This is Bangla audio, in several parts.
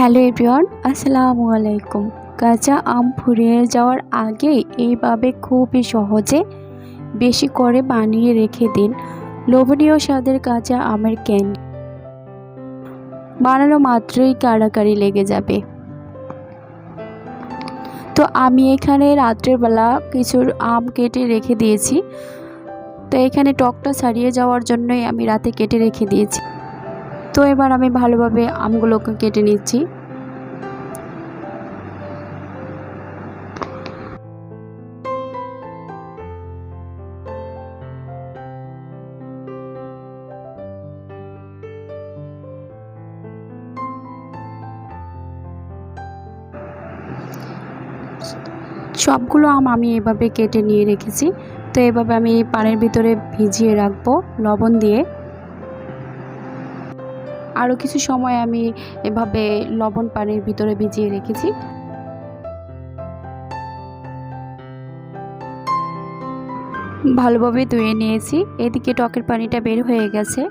হ্যালো এভরিওয়ান, আসসালামু আলাইকুম। কাঁচা আম ফুরিয়ে যাওয়ার আগে এইভাবে খুবই সহজে বেশি করে বানিয়ে রেখে দিন। লোভনীয় স্বাদের কাঁচা আমের ক্যান্ডি বানানো মাত্রই কাড়াকাড়ি লেগে যাবে। তো আমি এখানে রাত্রের বেলা কিছু আম কেটে রেখে দিয়েছি। তো এখানে টকটা ছাড়িয়ে যাওয়ার জন্যই আমি রাতে কেটে রেখে দিয়েছি। তো এবার আমি ভালোভাবে আমগুলোকে কেটে নিচ্ছি। সবগুলো আম আমি এভাবে কেটে নিয়ে রেখেছি। তো এভাবে আমি পানের ভিতরে ভিজিয়ে রাখব লবণ দিয়ে। আরও কিছু সময় আমি এভাবে লবণ পানির ভিতরে ভিজিয়ে রেখেছি। ভালোভাবে ধুয়ে নিয়েছি। এদিকে টকের পানিটা বের হয়ে গেছে।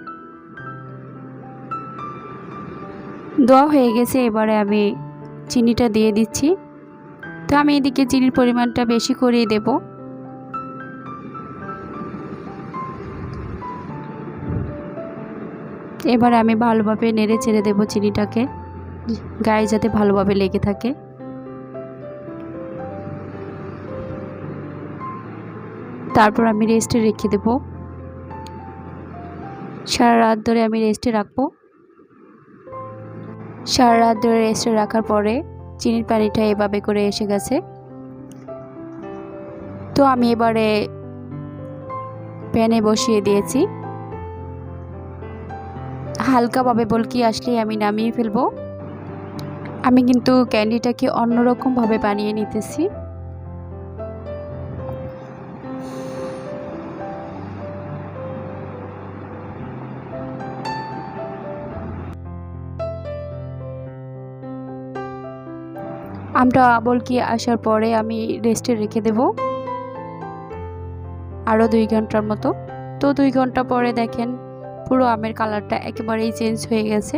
দোয়া হয়ে গেছে, এবারে আমি চিনিটা দিয়ে দিচ্ছি। তো আমি এদিকে চিনির পরিমাণটা বেশি করেই দেব। এবার আমি ভালোভাবে নেড়ে ছেড়ে দেবো চিনিটাকে। গায়ে যাতে ভালোভাবে লেগে থাকে। তারপর আমি রেস্টে রেখে দেব। সারা রাত ধরে আমি রেস্টে রাখব। সারা রাত ধরে রেস্টে রাখার পরে চিনির পানিটা এভাবে করে এসে গেছে। তো আমি এবারে প্যানে বসিয়ে দিয়েছি। হালকাভাবে বলকি আসলেই আমি নামিয়ে ফেলব। আমি কিন্তু ক্যান্ডিটাকে অন্যরকমভাবে বানিয়ে নিতেছি। আমটা বলকি আসার পরে আমি রেস্টে রেখে দেব। আরও দুই ঘণ্টার মতো। তো দুই ঘণ্টা পরে দেখেন পুরো আমের কালারটা একেবারেই চেঞ্জ হয়ে গেছে।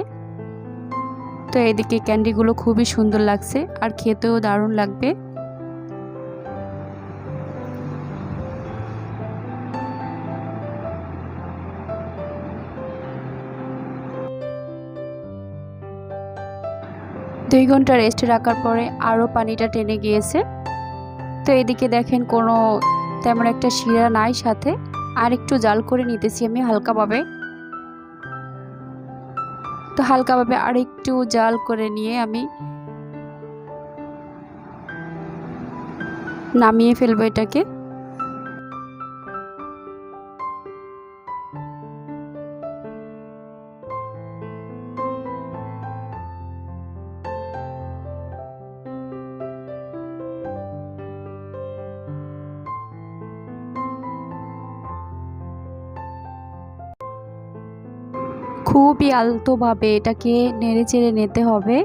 তো এদিকে ক্যান্ডিগুলো খুবই সুন্দর লাগছে আর খেতেও দারুণ লাগবে। দুই ঘণ্টা রেস্টে রাখার পরে আরও পানিটা টেনে গিয়েছে। তো এদিকে দেখেন কোনো তেমন একটা শিরা নাই সাথে। আর একটু জাল করে নিতেছি আমি হালকাভাবে। তো হালকাভাবে আরেকটু জাল করে নিয়ে আমি নামিয়ে ফেলব এটাকে। খুবই আলতোভাবে এটাকে নেড়ে চেড়ে নিতে হবে।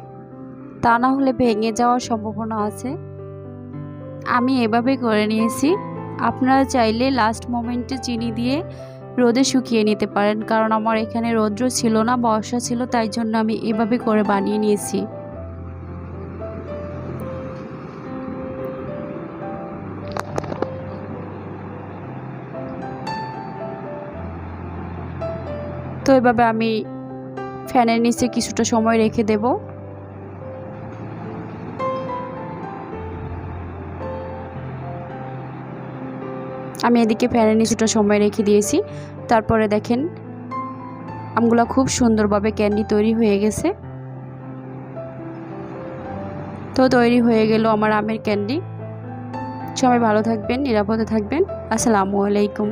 তা না হলে ভেঙে যাওয়ার সম্ভাবনা আছে। আমি এভাবে করে নিয়েছি। আপনারা চাইলে লাস্ট মোমেন্টে চিনি দিয়ে রোদে শুকিয়ে নিতে পারেন, কারণ আমার এখানে রৌদ্র ছিল না, বর্ষা ছিল, তাই জন্য আমি এভাবে করে বানিয়ে নিয়েছি। তো এভাবে আমি ফ্যানের নিচে কিছুটা সময় রেখে দেব। আমি এদিকে ফ্যানের নিচেটা সময় রেখে দিয়েছি। তারপরে দেখেন, আমগুলো খুব সুন্দরভাবে ক্যান্ডি তৈরি হয়ে গেছে। তো তৈরি হয়ে গেল আমার আমের ক্যান্ডি। সবাই ভালো থাকবেন, নিরাপদে থাকবেন। আসসালামু আলাইকুম।